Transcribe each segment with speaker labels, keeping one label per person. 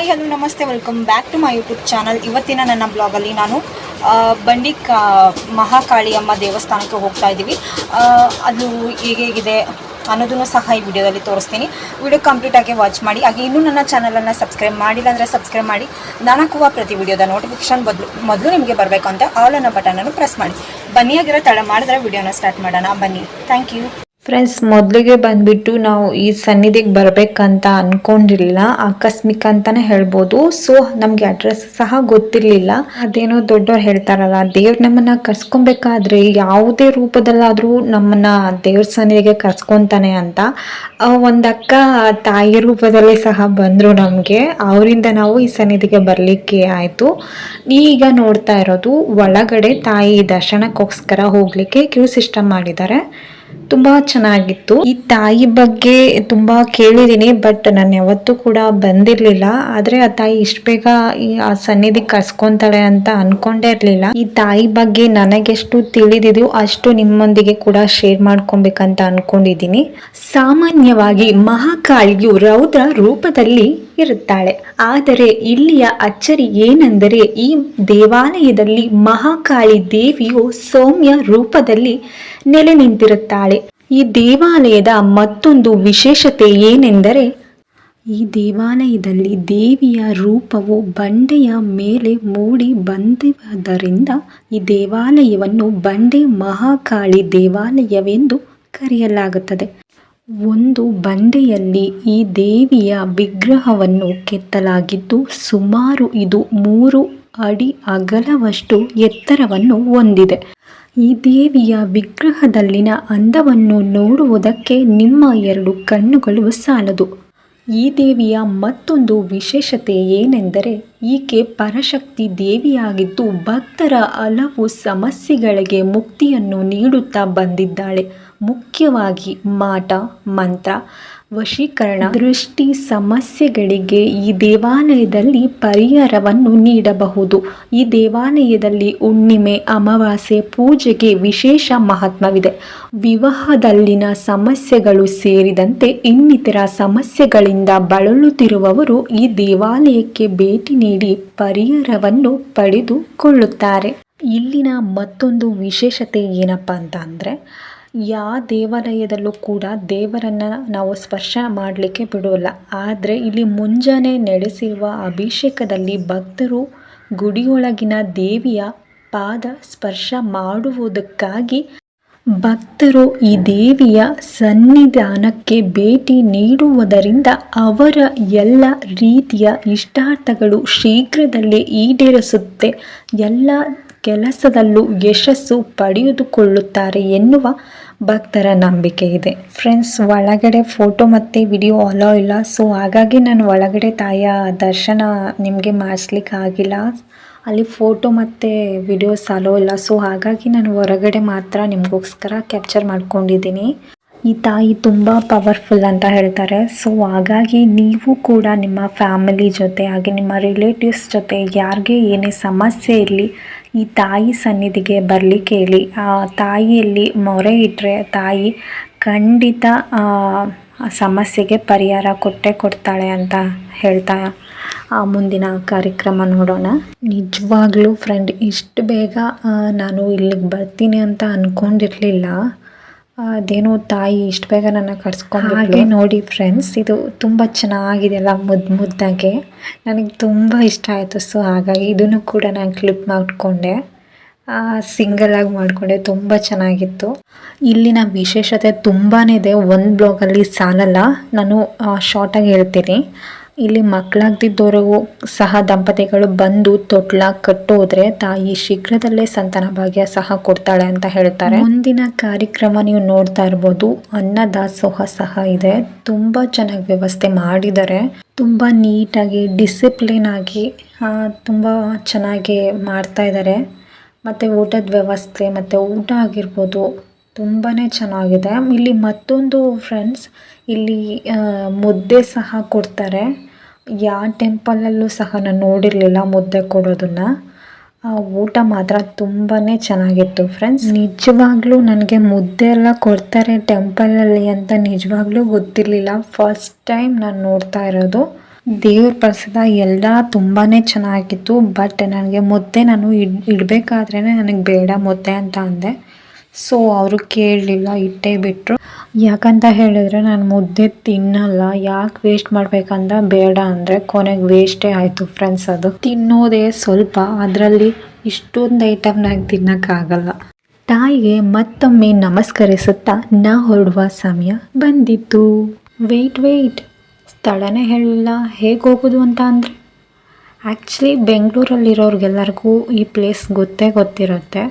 Speaker 1: Hi, hello, ನಮಸ್ತೆ. Welcome back to my YouTube channel ಇವತ್ತಿನ ನನ್ನ ಬ್ಲಾಗಲ್ಲಿ ನಾನು ಬಂಡಿ ಕಾ ಮಹಾಕಾಳಿಯಮ್ಮ ದೇವಸ್ಥಾನಕ್ಕೆ ಹೋಗ್ತಾ ಇದ್ದೀವಿ. ಅದು ಹೇಗೆ ಹೇಗಿದೆ ಅನ್ನೋದನ್ನು ಸಹ ಈ ವಿಡಿಯೋದಲ್ಲಿ ತೋರಿಸ್ತೀನಿ. ವಿಡಿಯೋ ಕಂಪ್ಲೀಟಾಗಿ ವಾಚ್ ಮಾಡಿ. ಹಾಗೆ ಇನ್ನೂ ನನ್ನ ಚಾನಲನ್ನು ಸಬ್ಸ್ಕ್ರೈಬ್ ಮಾಡಿಲ್ಲ ಅಂದರೆ ಸಬ್ಸ್ಕ್ರೈಬ್ ಮಾಡಿ. ನಾನು ಹಾಕುವ ಪ್ರತಿ ವಿಡಿಯೋದ ನೋಟಿಫಿಕೇಷನ್ ಬದಲು, ಮೊದಲು ನಿಮಗೆ ಬರಬೇಕು ಅಂತ ಆಲ್ ಅನ್ನೋ ಬಟನನ್ನು ಪ್ರೆಸ್ ಮಾಡಿ. ಬನ್ನಿ ಆಗಿರೋ ತಡ ಮಾಡಿದ್ರೆ ವಿಡಿಯೋನ ಸ್ಟಾರ್ಟ್ ಮಾಡೋಣ. ಬನ್ನಿ. ಥ್ಯಾಂಕ್ ಯು
Speaker 2: ಫ್ರೆಂಡ್ಸ್ ಮೊದಲಿಗೆ ಬಂದ್ಬಿಟ್ಟು ನಾವು ಈ ಸನ್ನಿಧಿಗೆ ಬರಬೇಕಂತ ಅಂದ್ಕೊಂಡಿರಲಿಲ್ಲ ಆಕಸ್ಮಿಕ ಅಂತಲೇ ಹೇಳ್ಬೋದು. ಸೊ ನಮಗೆ ಅಡ್ರೆಸ್ ಸಹ ಗೊತ್ತಿರಲಿಲ್ಲ. ಅದೇನೋ ದೊಡ್ಡವ್ರು ಹೇಳ್ತಾರಲ್ಲ, ದೇವ್ರು ನಮ್ಮನ್ನು ಕರ್ಸ್ಕೊಬೇಕಾದ್ರೆ ಯಾವುದೇ ರೂಪದಲ್ಲಾದರೂ ನಮ್ಮನ್ನು ದೇವ್ರ ಸನ್ನಿಧಿಗೆ ಕರ್ಸ್ಕೊತಾನೆ ಅಂತ. ಒಂದು ಒಂದಕ್ಕ ತಾಯಿ ರೂಪದಲ್ಲಿ ಸಹ ಬಂದರು ನಮಗೆ. ಅವರಿಂದ ನಾವು ಈ ಸನ್ನಿಧಿಗೆ ಬರಲಿಕ್ಕೆ ಆಯಿತು. ಈಗ ನೋಡ್ತಾ ಇರೋದು, ಒಳಗಡೆ ತಾಯಿ ದರ್ಶನಕ್ಕೋಸ್ಕರ ಹೋಗಲಿಕ್ಕೆ ಕ್ಯೂ ಸಿಸ್ಟಮ್ ಮಾಡಿದ್ದಾರೆ. ತುಂಬಾ ಚೆನ್ನಾಗಿತ್ತು. ಈ ತಾಯಿ ಬಗ್ಗೆ ತುಂಬಾ ಕೇಳಿದೀನಿ ಬಟ್ ನಾನು ಯಾವತ್ತೂ ಕೂಡ ಬಂದಿರ್ಲಿಲ್ಲ. ಆದ್ರೆ ಆ ತಾಯಿ ಇಷ್ಟ ಬೇಗ ಆ ಸನ್ನಿಧಿ ಕರ್ಸ್ಕೊಂತಾಳೆ ಅಂತ ಅನ್ಕೊಂಡೇ ಇರ್ಲಿಲ್ಲ. ಈ ತಾಯಿ ಬಗ್ಗೆ ನನಗೆಷ್ಟು ತಿಳಿದಿದೆಯೋ ಅಷ್ಟು ನಿಮ್ಮೊಂದಿಗೆ ಕೂಡ ಶೇರ್ ಮಾಡ್ಕೊಬೇಕಂತ ಅನ್ಕೊಂಡಿದ್ದೀನಿ. ಸಾಮಾನ್ಯವಾಗಿ ಮಹಾಕಾಳಿಯು ರೌದ್ರ ರೂಪದಲ್ಲಿ ಇರುತ್ತಾಳೆ. ಆದರೆ ಇಲ್ಲಿಯ ಅಚ್ಚರಿ ಏನೆಂದರೆ ಈ ದೇವಾಲಯದಲ್ಲಿ ಮಹಾಕಾಳಿ ದೇವಿಯು ಸೌಮ್ಯ ರೂಪದಲ್ಲಿ ನೆಲೆ ನಿಂತಿರುತ್ತಾಳೆ ಈ ದೇವಾಲಯದ ಮತ್ತೊಂದು ವಿಶೇಷತೆ ಏನೆಂದರೆ, ಈ ದೇವಾಲಯದಲ್ಲಿ ದೇವಿಯ ರೂಪವು ಬಂಡೆಯ ಮೇಲೆ ಮೂಡಿ ಬಂದಿರುವುದರಿಂದ ಈ ದೇವಾಲಯವನ್ನು ಬಂಡೆ ಮಹಾಕಾಳಿ ದೇವಾಲಯವೆಂದು ಕರೆಯಲಾಗುತ್ತದೆ. ಒಂದು ಬಂಡೆಯಲ್ಲಿ ಈ ದೇವಿಯ ವಿಗ್ರಹವನ್ನು ಕೆತ್ತಲಾಗಿದ್ದು ಸುಮಾರು ಇದು ಮೂರು ಅಡಿ ಅಗಲವಷ್ಟು ಎತ್ತರವನ್ನು ಹೊಂದಿದೆ. ಈ ದೇವಿಯ ವಿಗ್ರಹದಲ್ಲಿನ ಅಂದವನ್ನು ನೋಡುವುದಕ್ಕೆ ನಿಮ್ಮ ಎರಡು ಕಣ್ಣುಗಳು ಸಾಲದು. ಈ ದೇವಿಯ ಮತ್ತೊಂದು ವಿಶೇಷತೆ ಏನೆಂದರೆ, ಈಕೆ ಪರಶಕ್ತಿ ದೇವಿಯಾಗಿದ್ದು ಭಕ್ತರ ಹಲವು ಸಮಸ್ಯೆಗಳಿಗೆ ಮುಕ್ತಿಯನ್ನು ನೀಡುತ್ತಾ ಬಂದಿದ್ದಾಳೆ. ಮುಖ್ಯವಾಗಿ ಮಾಟ, ಮಂತ್ರ, ವಶೀಕರಣ, ದೃಷ್ಟಿ ಸಮಸ್ಯೆಗಳಿಗೆ ಈ ದೇವಾಲಯದಲ್ಲಿ ಪರಿಹಾರವನ್ನು ನೀಡಬಹುದು. ಈ ದೇವಾಲಯದಲ್ಲಿ ಹುಣ್ಣಿಮೆ, ಅಮಾವಾಸ್ಯೆ ಪೂಜೆಗೆ ವಿಶೇಷ ಮಹತ್ವವಿದೆ. ವಿವಾಹದಲ್ಲಿನ ಸಮಸ್ಯೆಗಳು ಸೇರಿದಂತೆ ಇನ್ನಿತರ ಸಮಸ್ಯೆಗಳಿಂದ ಬಳಲುತ್ತಿರುವವರು ಈ ದೇವಾಲಯಕ್ಕೆ ಭೇಟಿ ನೀಡಿ ಪರಿಹಾರವನ್ನು ಪಡೆದುಕೊಳ್ಳುತ್ತಾರೆ. ಇಲ್ಲಿನ ಮತ್ತೊಂದು ವಿಶೇಷತೆ ಏನಪ್ಪ ಅಂತ ಅಂದರೆ ಯಾವ ದೇವಾಲಯದಲ್ಲೂ ಕೂಡ ದೇವರನ್ನು ನಾವು ಸ್ಪರ್ಶ ಮಾಡಲಿಕ್ಕೆ ಬಿಡೋಲ್ಲ. ಆದರೆ ಇಲ್ಲಿ ಮುಂಜಾನೆ ನಡೆಸಿರುವ ಅಭಿಷೇಕದಲ್ಲಿ ಭಕ್ತರು ಗುಡಿಯೊಳಗಿನ ದೇವಿಯ ಪಾದ ಸ್ಪರ್ಶ ಮಾಡುವುದಕ್ಕಾಗಿ ಭಕ್ತರು ಈ ದೇವಿಯ ಸನ್ನಿಧಾನಕ್ಕೆ ಭೇಟಿ ನೀಡುವುದರಿಂದ ಅವರ ಎಲ್ಲ ರೀತಿಯ ಇಷ್ಟಾರ್ಥಗಳು ಶೀಘ್ರದಲ್ಲೇ ಈಡೇರಿಸುತ್ತೆ. ಎಲ್ಲ ಕೆಲಸದಲ್ಲೂ ಯಶಸ್ಸು ಪಡೆದುಕೊಳ್ಳುತ್ತಾರೆ ಎನ್ನುವ ಭಕ್ತರ ನಂಬಿಕೆ ಇದೆ. ಫ್ರೆಂಡ್ಸ್, ಒಳಗಡೆ ಫೋಟೋ ಮತ್ತು ವಿಡಿಯೋ ಅಲೋ ಇಲ್ಲ, ಸೊ ಹಾಗಾಗಿ ನಾನು ಒಳಗಡೆ ತಾಯಿಯ ದರ್ಶನ ನಿಮಗೆ ಮಾಡಿಸ್ಲಿಕ್ಕೆ ಆಗಿಲ್ಲ. ಅಲ್ಲಿ ಫೋಟೋ ಮತ್ತು ವಿಡಿಯೋಸ್ ಅಲೋ ಇಲ್ಲ, ಸೊ ಹಾಗಾಗಿ ನಾನು ಹೊರಗಡೆ ಮಾತ್ರ ನಿಮಗೋಸ್ಕರ ಕ್ಯಾಪ್ಚರ್ ಮಾಡ್ಕೊಂಡಿದ್ದೀನಿ. ಈ ತಾಯಿ ತುಂಬ ಪವರ್ಫುಲ್ ಅಂತ ಹೇಳ್ತಾರೆ. ಸೊ ಹಾಗಾಗಿ ನೀವು ಕೂಡ ನಿಮ್ಮ ಫ್ಯಾಮಿಲಿ ಜೊತೆ ಹಾಗೆ ನಿಮ್ಮ ರಿಲೇಟಿವ್ಸ್ ಜೊತೆ ಯಾರಿಗೆ ಏನೇ ಸಮಸ್ಯೆ ಇರಲಿ ಈ ತಾಯಿ ಸನ್ನಿಧಿಗೆ ಬರಲಿಕ್ಕೆ ಕೇಳಿ ಆ ತಾಯಿಯಲ್ಲಿ ಮೊರೆ ಇಟ್ಟರೆ ತಾಯಿ ಖಂಡಿತ ಸಮಸ್ಯೆಗೆ ಪರಿಹಾರ ಕೊಟ್ಟೆ ಕೊಡ್ತಾಳೆ ಅಂತ ಹೇಳ್ತಾ ಆ ಮುಂದಿನ ಕಾರ್ಯಕ್ರಮ ನೋಡೋಣ. ನಿಜವಾಗ್ಲೂ ಫ್ರೆಂಡ್ ಇಷ್ಟು ಬೇಗ ನಾನು ಇಲ್ಲಿಗೆ ಬರ್ತೀನಿ ಅಂತ ಅಂದ್ಕೊಂಡಿರಲಿಲ್ಲ ಅದೇನೋ ತಾಯಿ ಇಷ್ಟು ಬೇಗ ನನ್ನ ಕರ್ಸ್ಕೊಂಡು ಹಾಗೆ ನೋಡಿ ಫ್ರೆಂಡ್ಸ್ ಇದು ತುಂಬ ಚೆನ್ನಾಗಿದೆ ಅಲ್ಲ ಮುದ್ದು ಮುದ್ದಾಗೆ. ನನಗೆ ತುಂಬ ಇಷ್ಟ ಆಯಿತು ಸೊ ಹಾಗಾಗಿ ಇದನ್ನು ಕೂಡ ನಾನು ಕ್ಲಿಪ್ ಮಾಡಿಕೊಂಡೆ. ಸಿಂಗಲ್ ಆಗಿ ಮಾಡಿಕೊಂಡೆ, ತುಂಬ ಚೆನ್ನಾಗಿತ್ತು. ಇಲ್ಲಿನ ವಿಶೇಷತೆ ತುಂಬಾ ಇದೆ, ಒಂದು ಬ್ಲಾಗಲ್ಲಿ ಸಾಲಲ್ಲ. ನಾನು ಶಾರ್ಟಾಗಿ ಹೇಳ್ತೀನಿ. ಇಲ್ಲಿ ಮಕ್ಕಳಾಗ್ದಿದ್ದವರಿಗೂ ಸಹ ದಂಪತಿಗಳು ಬಂದು ತೊಟ್ಲ ಕಟ್ಟೋದ್ರೆ ತಾಯಿ ಶೀಘ್ರದಲ್ಲೇ ಸಂತಾನ ಭಾಗ್ಯ ಸಹ ಕೊಡ್ತಾಳೆ ಅಂತ ಹೇಳ್ತಾರೆ. ಮುಂದಿನ ಕಾರ್ಯಕ್ರಮ ನೀವು ನೋಡ್ತಾ ಇರ್ಬೋದು. ಅನ್ನದಾಸೋಹ ಸಹ ಇದೆ. ತುಂಬಾ ಚೆನ್ನಾಗಿ ವ್ಯವಸ್ಥೆ ಮಾಡಿದ್ದಾರೆ. ತುಂಬಾ ನೀಟಾಗಿ, ಡಿಸಿಪ್ಲಿನ್ ಆಗಿ ತುಂಬಾ ಚೆನ್ನಾಗಿ ಮಾಡ್ತಾ ಇದ್ದಾರೆ. ಮತ್ತೆ ಊಟದ ವ್ಯವಸ್ಥೆ, ಮತ್ತೆ ಊಟ ಆಗಿರ್ಬೋದು ತುಂಬಾ ಚೆನ್ನಾಗಿದೆ. ಇಲ್ಲಿ ಮತ್ತೊಂದು ಫ್ರೆಂಡ್ಸ್ ಇಲ್ಲಿ ಮುದ್ದೆ ಸಹ ಕೊಡ್ತಾರೆ. ಯಾವ ಟೆಂಪಲಲ್ಲೂ ಸಹ ನಾನು ನೋಡಿರಲಿಲ್ಲ ಮುದ್ದೆ ಕೊಡೋದನ್ನು. ಆ ಊಟ ಮಾತ್ರ ತುಂಬಾ ಚೆನ್ನಾಗಿತ್ತು ಫ್ರೆಂಡ್ಸ್. ನಿಜವಾಗ್ಲೂ ನನಗೆ ಮುದ್ದೆ ಎಲ್ಲ ಕೊಡ್ತಾರೆ ಟೆಂಪಲಲ್ಲಿ ಅಂತ ನಿಜವಾಗ್ಲೂ ಗೊತ್ತಿರಲಿಲ್ಲ. ಫಸ್ಟ್ ಟೈಮ್ ನಾನು ನೋಡ್ತಾ ಇರೋದು. ದೇವ್ರ ಪ್ರಸಾದ ಎಲ್ಲ ತುಂಬಾ ಚೆನ್ನಾಗಿತ್ತು. ಬಟ್ ನನಗೆ ಮುದ್ದೆ ನಾನು ಇಡ್ ಇಡಬೇಕಾದ್ರೇ ನನಗೆ ಬೇಡ ಮುದ್ದೆ ಅಂತ ಅಂದೆ. ಸೊ ಅವರು ಕೇಳಲಿಲ್ಲ, ಇಟ್ಟೇ ಬಿಟ್ಟರು ಯಾಕಂತ ಹೇಳಿದ್ರೆ ನಾನು ಮುದ್ದೆ ತಿನ್ನಲ್ಲ. ಯಾಕೆ ವೇಸ್ಟ್ ಮಾಡ್ಬೇಕಂದ ಬೇಡ ಅಂದರೆ ಕೊನೆಗೆ ವೇಸ್ಟೇ ಆಯಿತು ಫ್ರೆಂಡ್ಸ್ ಅದು. ತಿನ್ನೋದೇ ಸ್ವಲ್ಪ, ಅದರಲ್ಲಿ ಇಷ್ಟೊಂದು ಐಟಮ್ನಾಗ ತಿನ್ನೋಕ್ಕಾಗಲ್ಲ. ತಾಯಿಗೆ ಮತ್ತೊಮ್ಮೆ ನಮಸ್ಕರಿಸುತ್ತಾ ನಾ ಹೊರಡುವ ಸಮಯ ಬಂದಿತ್ತು. ವೆಯ್ಟ್ ವೆಯ್ಟ್ ಸ್ಥಳನೇ ಹೇಳಿಲ್ಲ ಹೇಗೆ ಹೋಗೋದು ಅಂತ ಅಂದರೆ? ಆ್ಯಕ್ಚುಲಿ ಬೆಂಗಳೂರಲ್ಲಿರೋರಿಗೆಲ್ಲರಿಗೂ ಈ ಪ್ಲೇಸ್ ಗೊತ್ತೇ ಗೊತ್ತಿರುತ್ತೆ.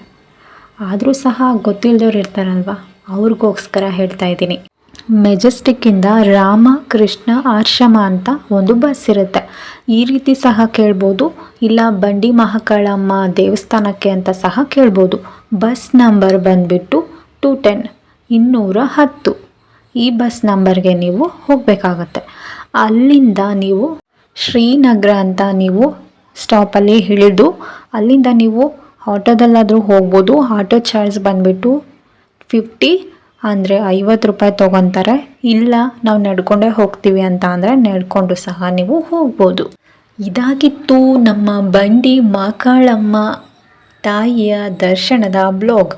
Speaker 2: ಆದರೂ ಸಹ ಗೊತ್ತಿಲ್ಲದವ್ರು ಇರ್ತಾರಲ್ವ? ಅವ್ರಿಗೋಸ್ಕರ ಹೇಳ್ತಾ ಇದ್ದೀನಿ. ಮೆಜೆಸ್ಟಿಕ್ಕಿಂದ ರಾಮ, ಕೃಷ್ಣ ಆಶ್ರಮ ಅಂತ ಒಂದು ಬಸ್ ಇರುತ್ತೆ. ಈ ರೀತಿ ಸಹ ಕೇಳ್ಬೋದು. ಇಲ್ಲ ಬಂಡಿ ಮಹಾಕಾಳಮ್ಮ ದೇವಸ್ಥಾನಕ್ಕೆ ಅಂತ ಸಹ ಕೇಳ್ಬೋದು. ಬಸ್ ನಂಬರ್ ಬಂದುಬಿಟ್ಟು ಟು ಟೆನ್, ಇನ್ನೂರ ಹತ್ತು. ಈ ಬಸ್ ನಂಬರ್ಗೆ ನೀವು ಹೋಗಬೇಕಾಗತ್ತೆ. ಅಲ್ಲಿಂದ ನೀವು ಶ್ರೀನಗರ ಅಂತ ನೀವು ಸ್ಟಾಪಲ್ಲಿ ಇಳಿದು ಅಲ್ಲಿಂದ ನೀವು ಆಟೋದಲ್ಲಾದರೂ ಹೋಗ್ಬೋದು. ಆಟೋ ಚಾರ್ಜ್ ಬಂದುಬಿಟ್ಟು ಫಿಫ್ಟಿ ಅಂದರೆ ಐವತ್ತು ರೂಪಾಯಿ ತೊಗೊತಾರೆ. ಇಲ್ಲ, ನಾವು ನಡ್ಕೊಂಡೇ ಹೋಗ್ತೀವಿ ಅಂತ ಅಂದರೆ ನಡ್ಕೊಂಡು ಸಹ ನೀವು ಹೋಗ್ಬೋದು. ಇದಾಗಿತ್ತು ನಮ್ಮ ಬಂಡಿ ಮಾಕಾಳಮ್ಮ ತಾಯಿಯ ದರ್ಶನದ ಬ್ಲಾಗ್.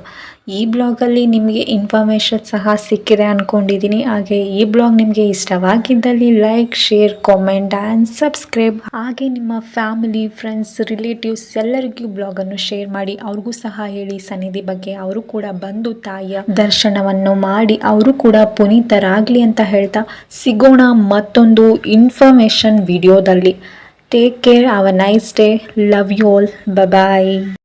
Speaker 2: ಈ ಬ್ಲಾಗಲ್ಲಿ ನಿಮಗೆ ಇನ್ಫಾರ್ಮೇಷನ್ ಸಹ ಸಿಕ್ಕಿದೆ ಅಂದ್ಕೊಂಡಿದ್ದೀನಿ ಹಾಗೆ ಈ ಬ್ಲಾಗ್ ನಿಮಗೆ ಇಷ್ಟವಾಗಿದ್ದಲ್ಲಿ like share comment and subscribe ಹಾಗೆ ನಿಮ್ಮ ಫ್ಯಾಮಿಲಿ ಫ್ರೆಂಡ್ಸ್ ರಿಲೇಟಿವ್ಸ್ ಎಲ್ಲರಿಗೂ ಬ್ಲಾಗನ್ನು ಶೇರ್ ಮಾಡಿ. ಅವ್ರಿಗೂ ಸಹ ಹೇಳಿ ಸನ್ನಿಧಿ ಬಗ್ಗೆ. ಅವರು ಕೂಡ ಬಂದು ತಾಯಿಯ ದರ್ಶನವನ್ನು ಮಾಡಿ. ಅವರು ಕೂಡ ಪುನೀತರಾಗಲಿ ಅಂತ ಹೇಳ್ತಾ ಸಿಗೋಣ ಮತ್ತೊಂದು ಇನ್ಫಾರ್ಮೇಷನ್ ವಿಡಿಯೋದಲ್ಲಿ take care have a nice day love you all bye